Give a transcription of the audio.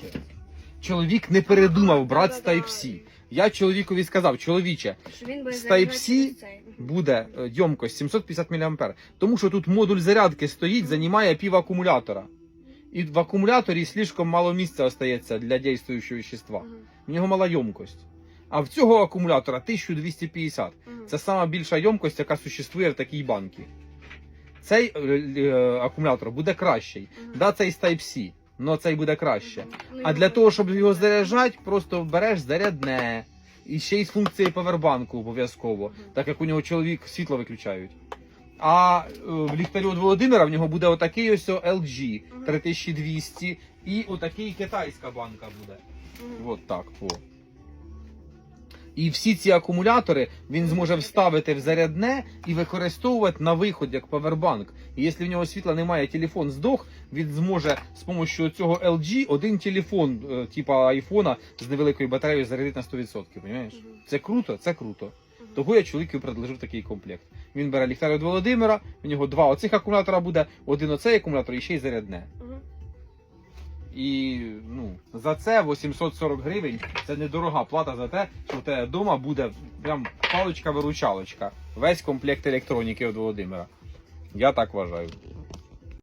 краще. Чоловік не передумав брати з Да-да-да. Type-C. Я чоловікові сказав, чоловіче, З Type-C буде ємкость 750 мА. Тому що тут модуль зарядки стоїть, займає пів акумулятора. І в акумуляторі слишком мало місця остається для дійствуючого вещества. В нього мала ємкость. А в цього акумулятора 1250. Це сама більша ємкость, яка существує в такій банці. Цей е, е, акумулятор буде кращий. Да, цей з Type-C, але цей буде краще. Ну, А для того, щоб його заряджати, просто береш зарядне. І ще й з функцією павербанку обов'язково, так як у нього чоловік світло виключають. А е, в ліхтарі від Володимира в нього буде отакий ось LG 3200 і отакий китайська банка буде. От так. О. І всі ці акумулятори він зможе вставити в зарядне і використовувати на виход як павербанк. І якщо в нього світла немає, телефон здох, він зможе з допомогою цього LG один телефон, типа айфона, з невеликою батареєю зарядити на 100%. Розумієш? Це круто, це круто. Того я чоловіку предложив такий комплект. Він бере ліхтар від Володимира, у нього два оцих акумулятора буде, один оцей акумулятор і ще й зарядне. І ну, за це 840 гривень це недорога плата за те, що в тебе вдома буде прям паличка-виручалочка. Весь комплект електроніки від Володимира. Я так вважаю.